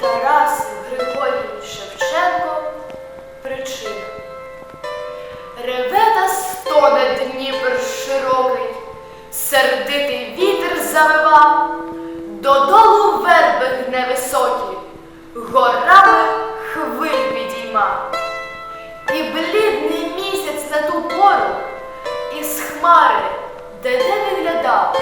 Тарас Григорій Шевченко Причина. Реве та стоне Дніпр широкий, сердитий вітер завива, додолу верби гне високі, горами хвиль підійма. І блідний місяць на ту пору із хмари, де не виглядав,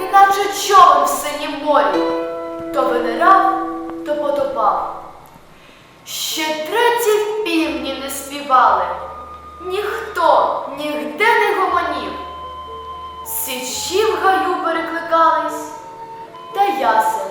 неначе човен в синім морі, то винирав, то потопав. Ще треті півні не співали, ніхто нігде не гомонів. Січі в гаю перекликались, та ясен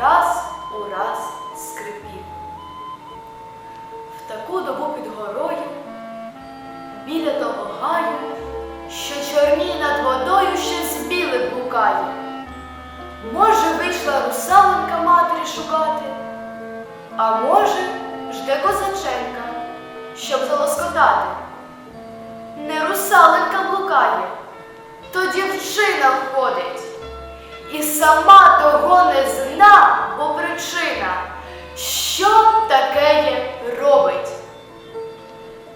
раз у раз скрипів. В таку добу під горою, біля того гаю, що чорні над водою ще з білим блукає. Може, матері шукати, а може, жде козаченка, щоб залоскотати. Не русалонька блукає, то дівчина входить, і сама того не зна, бо причина, що таке є робить.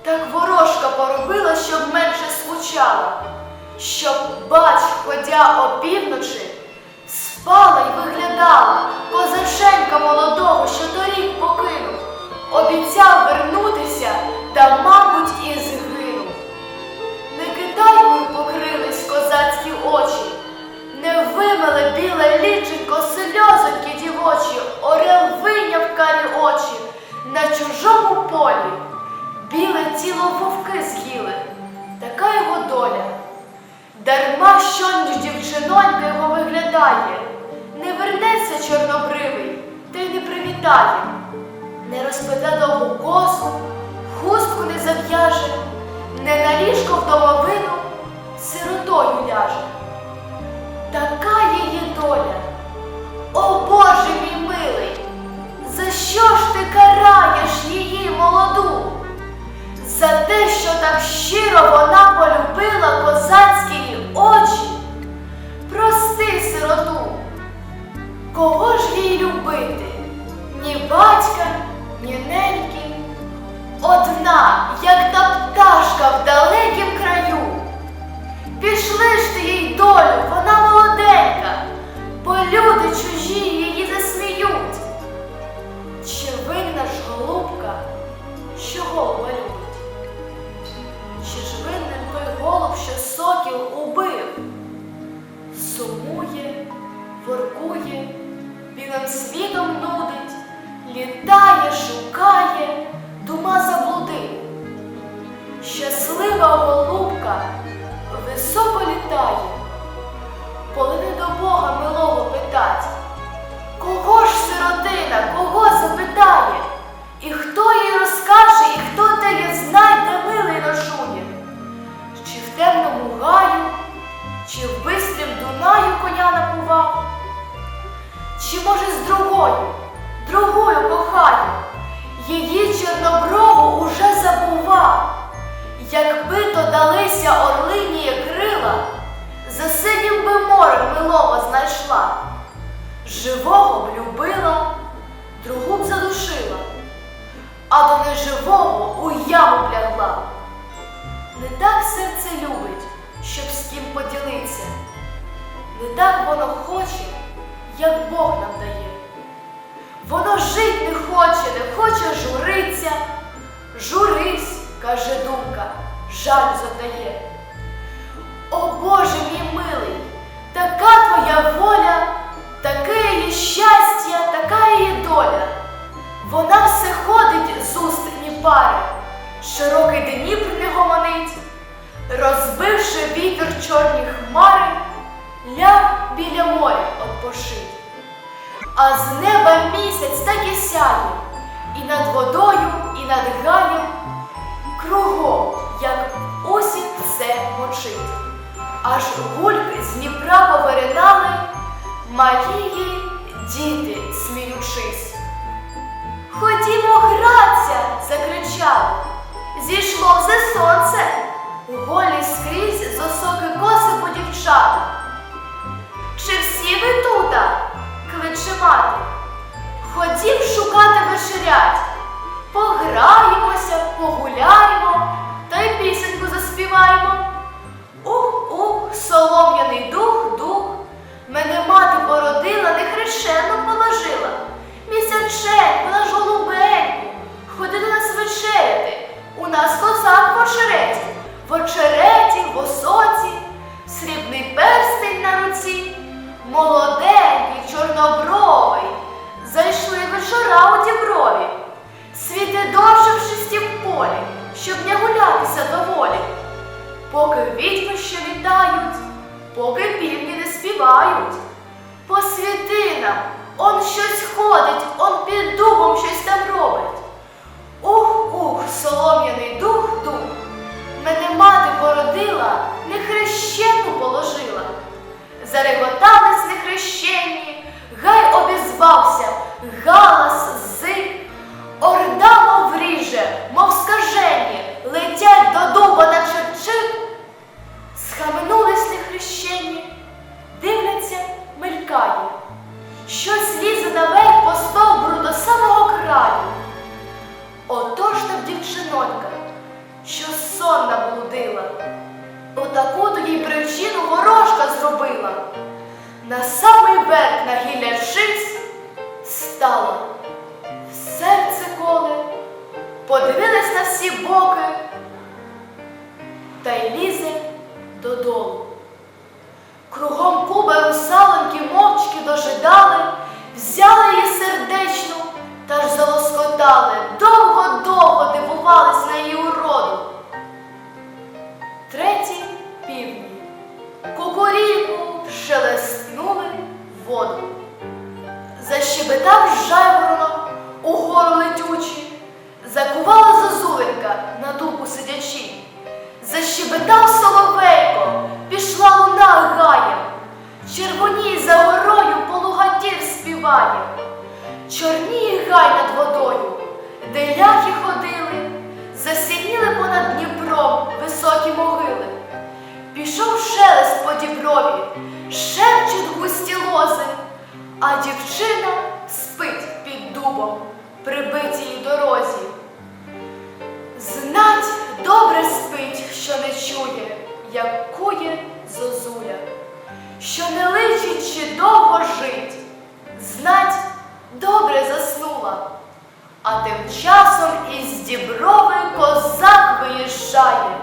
Так ворожка поробила, щоб менше смучала, щоб, бач, ходя опівночі, спала й виглядала козаченька молодого, що торік покинув, обіцяв вернутися, та, мабуть, і згинув. Не китайкою покрились козацькі очі, не вимили біле ліченько сльозоньки дівочі, орел вийняв карі очі на чужому полі. Біле тіло вовки з'їли, така його доля. Дарма що ніж дівчинонька його виглядає, привітає, не розпита довгу косу, хустку не зав'яже, не на ліжко в домовину сиротою ляже. Така її доля. О Боже мій милий, за що ж ти караєш її молоду? За те, що так щиро вона полюбила козацькі її очі. Прости, сироту, кого ж їй любити? Ні батька, ні неньки. Одна, як та пташка в далекім краю. Пішли ж ти їй долю, вона молоденька, бо люди чужі її засміють. Чи винна ж голубка, що голуба? Чи ж винен той голуб, що сокіл убив? Сумує, воркує, білим світом нудить, літає, шукає, дума заблуди. Щаслива голубка високо літає, знайшла. Живого б любила, другу б задушила, а до неживого у яму б лягла. Не так серце любить, щоб з ким поділиться, не так воно хоче, як Бог нам дає. Воно жить не хоче, не хоче журиться. Журись, каже думка, жаль задає. О Боже мій милий, така твоя воля, таке її щастя, така її доля. Вона все ходить з уст пари, широкий Дніпр не гомонить, розбивши вітер чорні хмари, ляг біля моря отпошить. А з неба місяць так і сяє, і над водою, і над гаєм, кругом, як осінь все мочить. Аж гульки з Дніпра поверинали Малії діти, сміючись. Ходімо граться, закричав, зійшло все сонце, голі скрізь зосоки коси по дівчат. Чи всі ви тута? кличе мати. Ходім шукати вечерять, пограємося, погуляємо та й пісеньку заспіваємо. Ух! солом'яний дух, дух, мене мати породила, не хрещено положила. Місяче, вона ж голубеньку, ходила нас вечеряти, у нас козак в очереті, в очереті, в осоці, срібний перстень на руці, молоденький, чорнобровий, зайшли вечора у діброві, світи дощ в шістім полі, щоб не гулятися доволі. Поки відьми ще літають, поки півні не співають. Посвіти нам, он щось ходить, он під дубом щось там робить. Ух, ух, солом'яний дух, дух. Мене мати породила, не хрещену положила. Лізе додолу. Кругом куби русалоньки мовчки дожидали, взяли її сердечну та ж залоскотали, довго-довго дивувались на її уроду. Треті півні, кукуріку шелестнули воду. Защебетав жайворонок угору летючий, закувала зозуленька на дубу сидячи. Защебетав соловейко, пішла луна гаєм, червоній за горою полугатір співає, чорніє гай над водою, де ляхи ходили, засініли понад Дніпром високі могили. Пішов шелест по діброві, шепчуть густі лози, а дівчина спить під дубом, прибитій дорозі. Що не чує, як кує зозуля, що не личить чи довго жить, знать добре заснула, а тим часом із діброви козак виїжджає.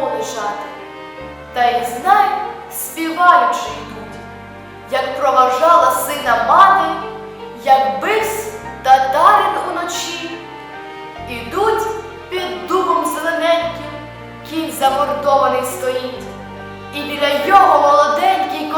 В лежати, та й знай, співаючи йдуть, як проважала сина мати, як бивсь татарин уночі. Ідуть під дубом зелененьким, кінь замордований стоїть, і біля його молоденький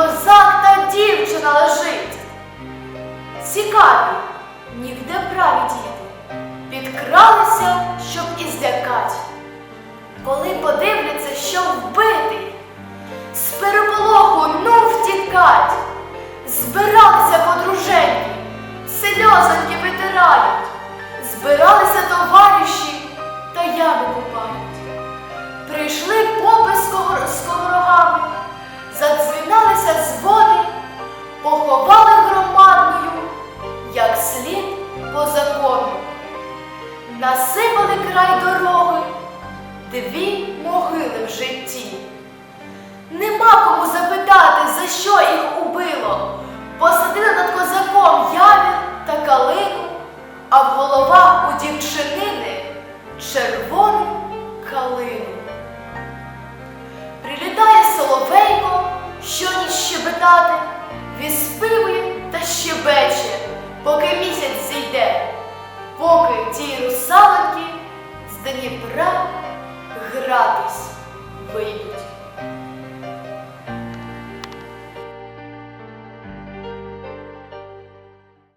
збиралися товариші та ями купають. Прийшли попи з сковорогами, задзвіналися дзвони, поховали громадною, як слід по закону. Насипали край дороги, дві могили в житті. Нема кому запитати, за що їх убило. Посадили над козаком явір та калину, а в головах у дівчинини червоний калину. Прилітає соловейко, що ні щебетати, віспивує та щебече, поки місяць зійде, поки ті русалоньки з Дніпра гратись вийдуть.